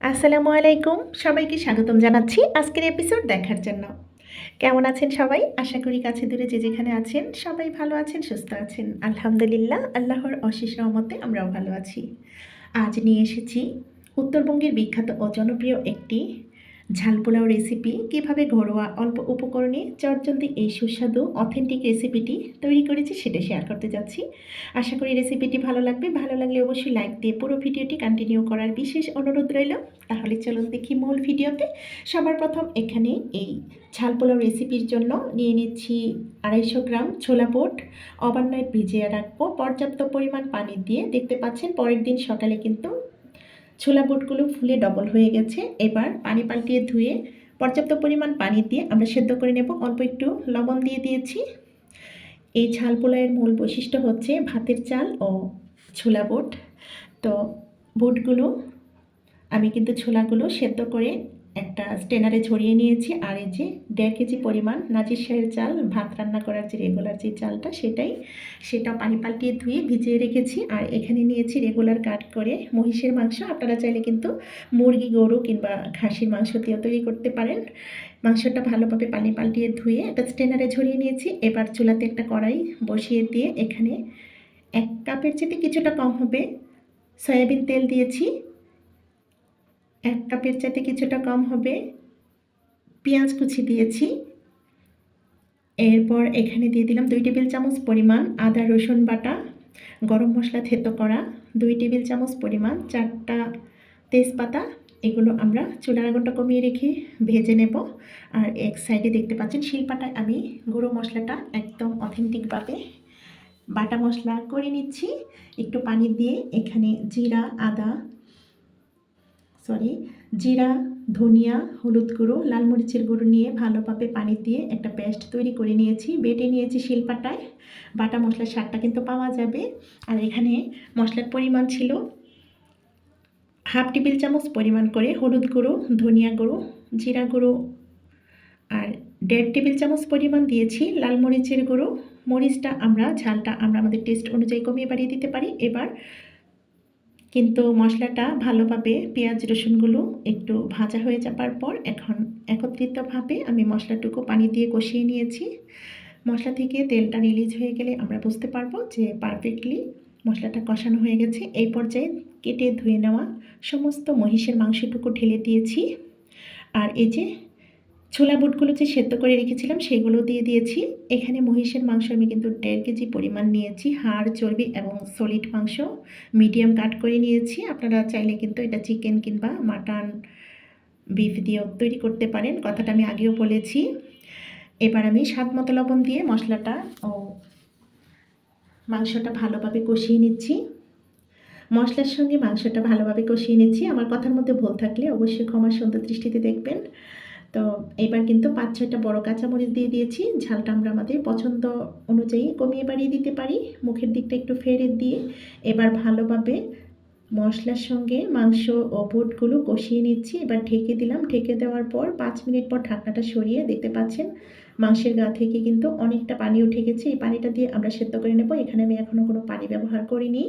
আসসালামু আলাইকুম। সবাইকে স্বাগতম জানাচ্ছি আজকের এপিসোড দেখার জন্য। কেমন আছেন সবাই? আশা করি কাছে দূরে যে যেখানে আছেন, সবাই ভালো আছেন, সুস্থ আছেন। আলহামদুলিল্লাহ, আল্লাহর অশেষ রহমতে আমরাও ভালো আছি। আজ নিয়ে এসেছি উত্তরবঙ্গের বিখ্যাত ও জনপ্রিয় একটি ঝাল পোলাও রেসিপি কীভাবে ঘরোয়া অল্প উপকরণে চটজলদি এই সুস্বাদু অথেন্টিক রেসিপিটি তৈরি করেছি সেটা শেয়ার করতে যাচ্ছি। আশা করি রেসিপিটি ভালো লাগবে। ভালো লাগলে অবশ্যই লাইক দিয়ে পুরো ভিডিওটি কন্টিনিউ করার বিশেষ অনুরোধ রইল। তাহলে চলুন দেখি মূল ভিডিওতে। সবার প্রথম এখানে এই ঝাল পোলাও রেসিপির জন্য নিয়ে নিচ্ছি আড়াইশো গ্রাম ছোলা বুট। ওভারনাইট ভিজিয়ে রাখব। পর্যাপ্ত পরিমাণ পানি দিয়ে দেখতে পাচ্ছেন পরের দিন সকালে কিন্তু ছোলা বুটগুলো ফুলে ডবল হয়ে গেছে। এবার পানি পাল্টিয়ে ধুয়ে পর্যাপ্ত পরিমাণ পানি দিয়ে আমরা সেদ্ধ করে নেব। অল্প একটু লবণ দিয়ে দিয়েছি। এই ঝাল পোলাইয়ের মূল বৈশিষ্ট্য হচ্ছে ভাতের চাল ও ছোলা বুট। তো বুটগুলো, আমি কিন্তু ছোলাগুলো সেদ্ধ করে একটা স্টেনারে ছড়িয়ে নিয়েছি আর এই যে দেড় কেজি পরিমাণ নাজির শাহের চাল, ভাত রান্না করার যে রেগুলার যে চালটা সেটাই, সেটা পানি পাল্টিয়ে ধুয়ে ভিজিয়ে রেখেছি আর এখানে নিয়েছি রেগুলার কাট করে মহিষের মাংস। আপনারা চাইলে কিন্তু মুরগি, গরু কিংবা খাসির মাংস দিয়েও তৈরি করতে পারেন। মাংসটা ভালোভাবে পানি পাল্টিয়ে ধুয়ে একটা স্টেনারে ঝরিয়ে নিয়েছি। এবার চুলাতে একটা কড়াই বসিয়ে দিয়ে এখানে এক কাপের চেয়ে কিছুটা কম হবে সয়াবিন তেল দিয়েছি। এক কাপের চাইতে কিছুটা কম হবে। পেঁয়াজ কুচি দিয়েছি। এরপর এখানে দিয়ে দিলাম দুই টেবিল চামচ পরিমাণ আদা, রসুন বাটা, গরম মশলা থেতো করা দুই টেবিল চামচ পরিমাণ চারটা তেজপাতা। এগুলো আমরা চুলার আগুনটা কমিয়ে রেখে ভেজে নেব। আর এক সাইডে দেখতে পাচ্ছেন শিলপাটায় আমি গুঁড়ো মশলাটা একদম অথেন্টিকভাবে বাটা মশলা করে নিচ্ছি। একটু পানি দিয়ে এখানে জিরা, আদা সরি জিরা, ধনিয়া, হলুদ গুঁড়ো, লাল মরিচের গুঁড়ো নিয়ে ভালোভাবে পানি দিয়ে একটা পেস্ট তৈরি করে নিয়েছি। বেটে নিয়েছি শিলপাটায়। বাটা মশলার স্বাদটা কিন্তু পাওয়া যাবে। আর এখানে মশলার পরিমাণ ছিল হাফ টেবিল চামচ পরিমাণ করে হলুদ গুঁড়ো, ধনিয়া গুঁড়ো, জিরা গুঁড়ো, আর দেড় টেবিল চামচ পরিমাণ দিয়েছি লাল মরিচের গুঁড়ো। মরিচটা আমরা, ঝালটা আমরা আমাদের টেস্ট অনুযায়ী কমিয়ে বাড়িয়ে দিতে পারি। এবার কিন্তু মশলাটা ভালোভাবে পেঁয়াজ, রসুনগুলো একটু ভাজা হয়ে যাবার পর এখন একত্রিতভাবে আমি মশলাটুকু পানি দিয়ে কষিয়ে নিয়েছি। মশলা থেকে তেলটা রিলিজ হয়ে গেলে আমরা বুঝতে পারব যে পারফেক্টলি মশলাটা কষানো হয়ে গেছে। এই পর্যায়ে কেটে ধুয়ে নেওয়া সমস্ত মহিষের মাংসটুকু ঢেলে দিয়েছি। আর এই যে ছোলা বুটগুলো যে সেদ্ধ করে রেখেছিলাম, সেগুলো দিয়ে দিয়েছি। এখানে মহিষের মাংস আমি কিন্তু দেড় কেজি পরিমাণ নিয়েছি। হাড়, চর্বি এবং সলিড মাংস মিডিয়াম কাট করে নিয়েছি। আপনারা চাইলে কিন্তু এটা চিকেন কিংবা মাটন বিফ দিয়েও তৈরি করতে পারেন। কথাটা আমি আগেও বলেছি। এবার আমি স্বাদ মতো লবণ দিয়ে মশলাটা ও মাংসটা ভালোভাবে কষিয়ে নিচ্ছি। মশলার সঙ্গে মাংসটা ভালোভাবে কষিয়ে নিচ্ছি। আমার কথার মধ্যে ভুল থাকলে অবশ্যই ক্ষমা সুন্দর দৃষ্টিতে দেখবেন। তো এবার কিন্তু পাঁচ, ছয়টা বড় কাঁচামরিচ দিয়ে দিয়েছি। ঝালটা আমরা আমাদের পছন্দ অনুযায়ী কমিয়ে বাড়িয়ে দিতে পারি। মুখের দিকটা একটু ফেরে দিয়ে এবার ভালোভাবে মশলার সঙ্গে মাংস ও বুটগুলো কষিয়ে নিচ্ছি। এবার ঢেকে দিলাম। ঢেকে দেওয়ার পর পাঁচ মিনিট পর ঢাকনাটা সরিয়ে দেখতে পাচ্ছেন, মাংসের গা থেকে কিন্তু অনেকটা পানি উঠে গেছে। এই পানিটা দিয়ে আমরা সেদ্ধ করে নেব। এখানে আমি এখনও কোনো পানি ব্যবহার করিনি।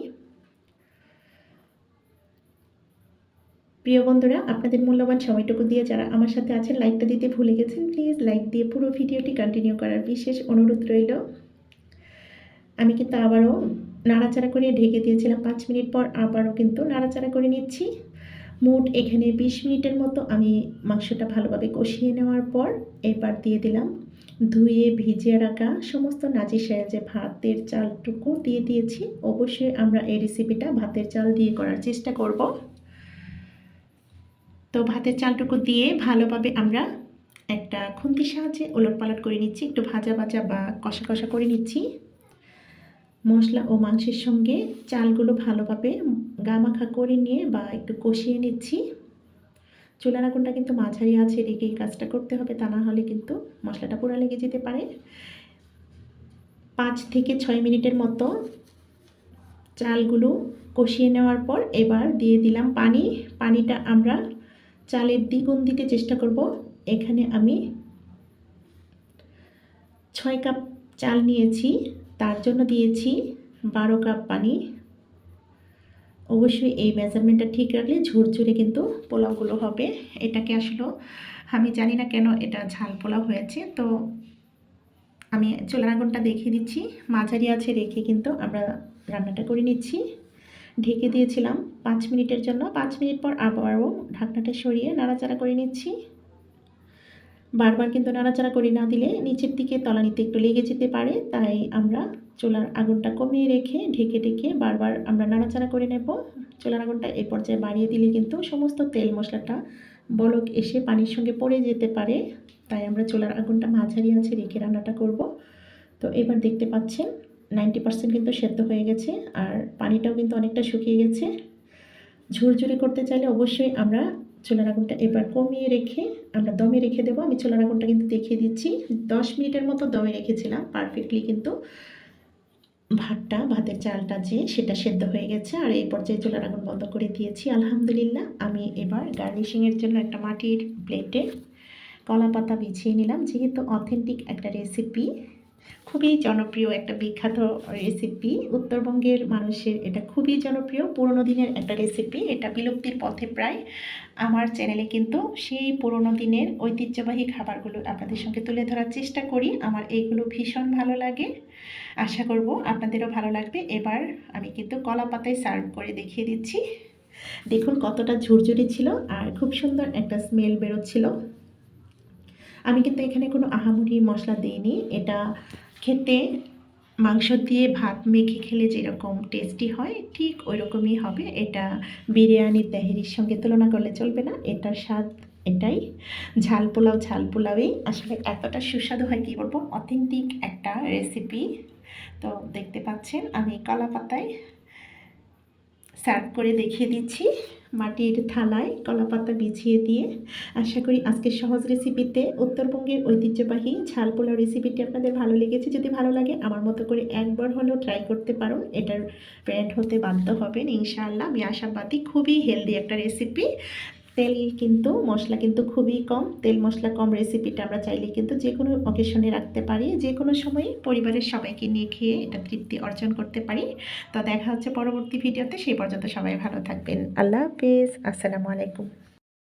প্রিয় বন্ধুরা, আপনাদের মূল্যবান সময়টুকু দিয়ে যারা আমার সাথে আছেন লাইকটা দিতে ভুলে গেছেন প্লিজ লাইক দিয়ে পুরো ভিডিওটি কন্টিনিউ করার বিশেষ অনুরোধ রইল। আমি কিন্তু আবারও নাড়াচাড়া করে ঢেকে দিয়েছিলাম পাঁচ মিনিট পর, আবারও কিন্তু নাড়াচাড়া করে নিচ্ছি। মোট এখানে বিশ মিনিটের মতো আমি মাংসটা ভালোভাবে কষিয়ে নেওয়ার পর এবার দিয়ে দিলাম ধুয়ে ভিজিয়ে রাখা সমস্ত নাজি যে ভাতের চালটুকু দিয়ে দিয়েছি। অবশ্যই আমরা এই রেসিপিটা ভাতের চাল দিয়ে করার চেষ্টা করব। তো ভাতের চালটুকু দিয়ে ভালোভাবে আমরা একটা খুন্তির সাহায্যে ওলট পালট করে নিচ্ছি, একটু ভাজা ভাজা বা কষা কষা করে নিচ্ছি। মশলা ও মাংসের সঙ্গে চালগুলো ভালোভাবে গামাখা করে নিয়ে বা একটু কষিয়ে নিচ্ছি। চুলার আগুনটা কিন্তু মাঝারি আছে, রেখে এই কাজটা করতে হবে, তা না হলে কিন্তু মশলাটা পোড়া লেগে যেতে পারে। পাঁচ থেকে ছয় মিনিটের মতো চালগুলো কষিয়ে নেওয়ার পর এবার দিয়ে দিলাম পানি। পানিটা আমরা চালের দ্বিগুণ দিতে চেষ্টা করব। এখানে আমি ছয় কাপ চাল নিয়েছি, তার জন্য দিয়েছি বারো কাপ পানি। অবশ্যই এই মেজারমেন্টটা ঠিক রাখলে ঝুরঝুরে কিন্তু পোলাওগুলো হবে। এটাকে আসলে, আমি জানি না কেন এটা ঝাল পোলাও হয়েছে, তো আমি চুলার আগুনটা দেখিয়ে দিচ্ছি। মাঝারি আছে রেখে কিন্তু আমরা রান্নাটা করে নিচ্ছি। ঢেকে দিয়েছিলাম পাঁচ মিনিটের জন্য। পাঁচ মিনিট পর আবারও ঢাকনাটা সরিয়ে নাড়াচাড়া করে নিচ্ছি। বারবার কিন্তু নাড়াচাড়া করে না দিলে নিচের দিকে তলানিতে একটু লেগে যেতে পারে, তাই আমরা চুলার আগুনটা কমিয়ে রেখে ঢেকে ঢেকে বারবার আমরা নাড়াচাড়া করে নেব। চুলার আগুনটা এই পর্যায়ে বাড়িয়ে দিলে কিন্তু সমস্ত তেল মশলাটা বলক এসে পানির সঙ্গে পড়ে যেতে পারে, তাই আমরা চুলার আগুনটা মাঝারি আছে রেখে রান্নাটা করব। তো এবার দেখতে পাচ্ছেন নাইনটি পার্সেন্ট কিন্তু সেদ্ধ হয়ে গেছে, আর পানিটাও কিন্তু অনেকটা শুকিয়ে গেছে। ঝুরঝুরি করতে চাইলে অবশ্যই আমরা চুলার আগুনটা এবার কমিয়ে রেখে, আমরা দমে রেখে দেবো। আমি চুলার আগুনটা কিন্তু দেখিয়ে দিচ্ছি। দশ মিনিটের মতো দমে রেখেছিলাম পারফেক্টলি কিন্তু ভাতটা, ভাতের চালটা যে সেটা সেদ্ধ হয়ে গেছে। আর এই পর্যায়ে চুলার আগুন বন্ধ করে দিয়েছি। আলহামদুলিল্লাহ, আমি এবার গার্নিশিংয়ের জন্য একটা মাটির প্লেটে কলা পাতা বিছিয়ে নিলাম। যেহেতু অথেন্টিক একটা রেসিপি খুবই জনপ্রিয় একটা বিখ্যাত রেসিপি উত্তরবঙ্গের মানুষের এটা খুবই জনপ্রিয়। পুরোনো দিনের একটা রেসিপি এটা বিলুপ্তির পথে প্রায়। আমার চ্যানেলে কিন্তু সেই পুরোনো দিনের ঐতিহ্যবাহী খাবারগুলো আপনাদের সঙ্গে তুলে ধরার চেষ্টা করি। আমার এইগুলো ভীষণ ভালো লাগে। আশা করব আপনাদেরও ভালো লাগবে। এবার আমি কিন্তু কলা পাতায় সার্ভ করে দেখিয়ে দিচ্ছি। দেখুন কতটা ঝুরঝুরি ছিল আর খুব সুন্দর একটা স্মেল বেরোচ্ছিল। আমি কিন্তু এখানে কোনো আহামরি মশলা দিইনি। এটা খেতে মাংস দিয়ে ভাত মেখে খেলে যেরকম টেস্টি হয়, ঠিক ওই রকমই হবে। এটা বিরিয়ানির তেহেরির সঙ্গে তুলনা করলে চলবে না। এটার স্বাদ এটাই। ঝাল পোলাও, ঝাল পোলাওই। আসলে এতটা সুস্বাদু হয়, কী বলব? অথেন্টিক একটা রেসিপি তো দেখতে পাচ্ছেন, আমি কলা পাতায় সার্ভ করে দেখিয়ে দিচ্ছি। মাটির থালায় কলাপাতা বিছিয়ে দিয়ে আশা করি আজকের সহজ রেসিপিতে উত্তরবঙ্গের ঐতিহ্যবাহী ঝাল পোলাও রেসিপিটি আপনাদের ভালো লেগেছে। যদি ভালো লাগে, আমার মতো করে একবার হলেও ট্রাই করতে পারো এটার ফ্রেন্ড হতে বাধ্য হবেন, ইনশাআল্লাহ। আমি আশাবাদী, খুবই হেলদি একটা রেসিপি তেল কিন্তু মশলা কিন্তু খুবই কম। তেল মশলা কম রেসিপিটা আমরা চাইলে কিন্তু যে কোনো অকেশনে রাখতে পারি। যে কোনো সময়ে পরিবারের সবাইকে নিয়ে খেয়ে এটা তৃপ্তি অর্জন করতে পারি। তো দেখা হচ্ছে পরবর্তী ভিডিওতে সেই পর্যন্ত সবাই ভালো থাকবেন। আল্লাহ হাফিজ। আসসালামু আলাইকুম।